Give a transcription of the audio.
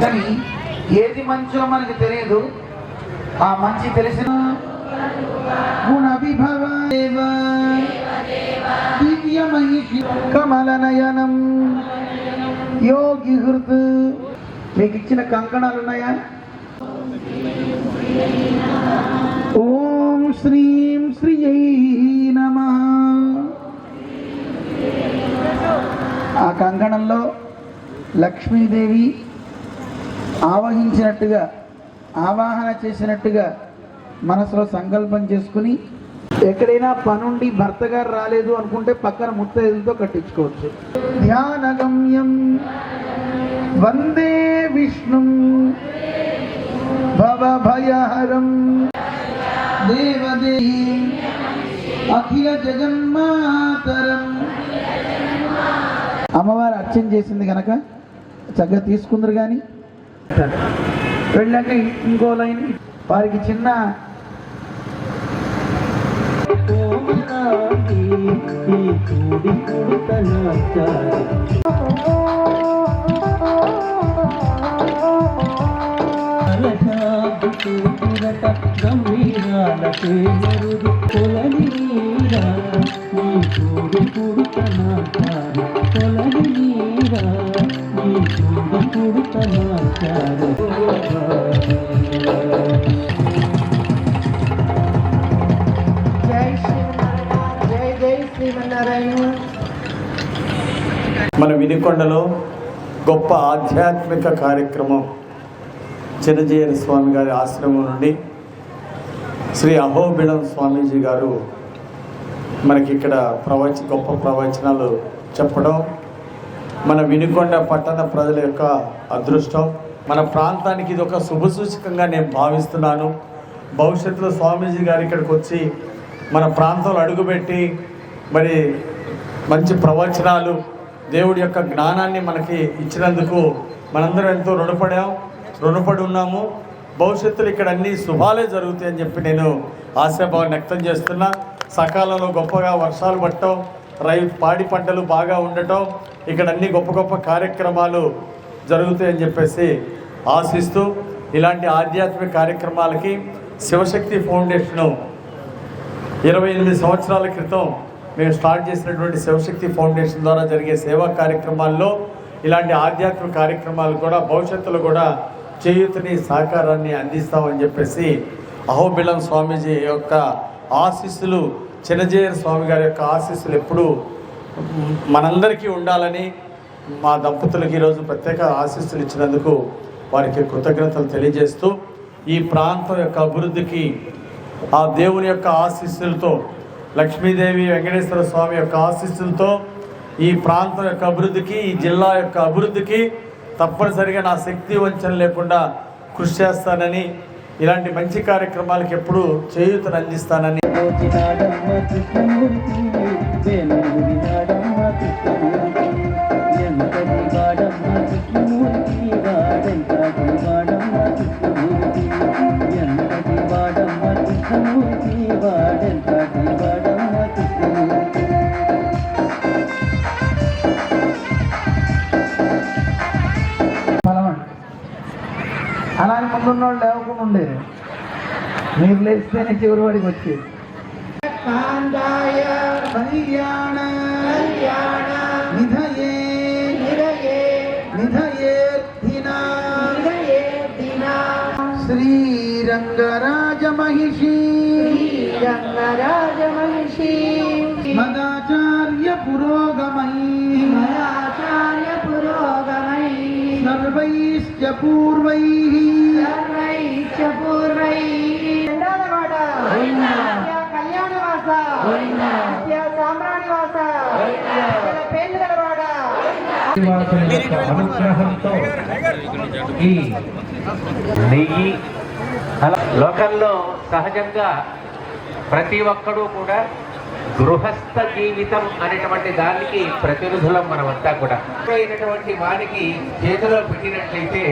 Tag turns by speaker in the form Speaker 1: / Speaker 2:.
Speaker 1: కానీ ఏది మంచో మనకి తెలియదు? ఆ మంచి తెలిసిన గుణ విభవ దేవ కమల నయనం యోగి హృద్ మీకు ఇచ్చిన కంకణాలు ఉన్నాయా? ఓం శ్రీం శ్రీయై నమ. ఆ కంకణంలో లక్ష్మీదేవి ఆవహించినట్టుగా ఆవాహన చేసినట్టుగా మనసులో సంకల్పం చేసుకుని ఎక్కడైనా పనుండి భర్త గారు రాలేదు అనుకుంటే పక్కన ముత్తైదులతో కట్టించుకోవచ్చు. ధ్యానగమ్యం వందే విష్ణు భవభయహరం. దేవదేహి అఖిల జగన్మాతరం. అమ్మవారు అర్చన చేసింది కనుక చక్కగా తీసుకుందరు కానీ వెళ్ళాక ఇంకో లైన్ వారికి చిన్న జై శ్రీమన్నారాయణ జై
Speaker 2: మన వినికొండలో గొప్ప ఆధ్యాత్మిక కార్యక్రమం చిన్నజీయన స్వామి గారి ఆశ్రమం నుండి శ్రీ అహోబిళం స్వామీజీ గారు మనకి ఇక్కడ ప్రవచ గొప్ప ప్రవచనాలు చెప్పడం మన వినుకొండ పట్టణ ప్రజల యొక్క అదృష్టం. మన ప్రాంతానికి ఇది ఒక శుభసూచకంగా నేను భావిస్తున్నాను. భవిష్యత్తులో స్వామీజీ గారు ఇక్కడికి వచ్చి మన ప్రాంతంలో అడుగుపెట్టి మరి మంచి ప్రవచనాలు దేవుడి యొక్క జ్ఞానాన్ని మనకి ఇచ్చినందుకు మనందరం ఎంతో రుణపడాం రుణపడి ఉన్నాము. భవిష్యత్తులో ఇక్కడ అన్ని శుభాలే జరుగుతాయని చెప్పి నేను ఆశాభావం వ్యక్తం చేస్తున్నా. సకాలంలో గొప్పగా వర్షాలు పట్టడం రై పాడి పంటలు బాగా ఉండటం ఇక్కడ అన్ని గొప్ప గొప్ప కార్యక్రమాలు జరుగుతాయని చెప్పేసి ఆశిస్తూ ఇలాంటి ఆధ్యాత్మిక కార్యక్రమాలకి శివశక్తి ఫౌండేషను ఇరవై ఎనిమిది సంవత్సరాల క్రితం మేము స్టార్ట్ చేసినటువంటి శివశక్తి ఫౌండేషన్ ద్వారా జరిగే సేవా కార్యక్రమాల్లో ఇలాంటి ఆధ్యాత్మిక కార్యక్రమాలు కూడా భవిష్యత్తులో కూడా చేయూతని సహకారాన్ని అందిస్తామని చెప్పేసి అహోబిలం స్వామీజీ యొక్క ఆశీస్సులు చిన్నజీయర్ స్వామి గారి యొక్క ఆశీస్సులు ఎప్పుడూ మనందరికీ ఉండాలని మా దంపతులకు ఈరోజు ప్రత్యేక ఆశీస్సులు ఇచ్చినందుకు వారికి కృతజ్ఞతలు తెలియజేస్తూ ఈ ప్రాంతం యొక్క అభివృద్ధికి ఆ దేవుని యొక్క ఆశీస్సులతో లక్ష్మీదేవి వెంకటేశ్వర స్వామి యొక్క ఆశీస్సులతో ఈ ప్రాంతం యొక్క అభివృద్ధికి ఈ జిల్లా యొక్క అభివృద్ధికి తప్పనిసరిగా నా శక్తి వంచన లేకుండా కృషి చేస్తానని ఇలాంటి మంచి కార్యక్రమాలకు ఎప్పుడు చేయూతను అందిస్తానని
Speaker 3: వచ్చినాడమ్మ
Speaker 1: అలానే ముందున్న వాళ్ళు లేవకుండా ఉండేది మీరు లేస్తేనే చివరి వాడికి వచ్చేది. కళ్యాణ నిధయే నిధయేర్థినా శ్రీరంగరాజ మహిషి
Speaker 4: రంగరాజమహిషి
Speaker 1: మదాచార్య పురోగమై
Speaker 4: మయాచార్య పురోగమై
Speaker 1: సర్వైశ్చ పూర్వై.
Speaker 5: అనుగ్రహంతో ఈ నెయ్యి లోకంలో సహజంగా ప్రతి ఒక్కడూ కూడా గృహస్థ జీవితం అనేటువంటి దానికి ప్రతినిధులం మనమంతా కూడా. అయినటువంటి వారికి చేతిలో పెట్టినట్లయితే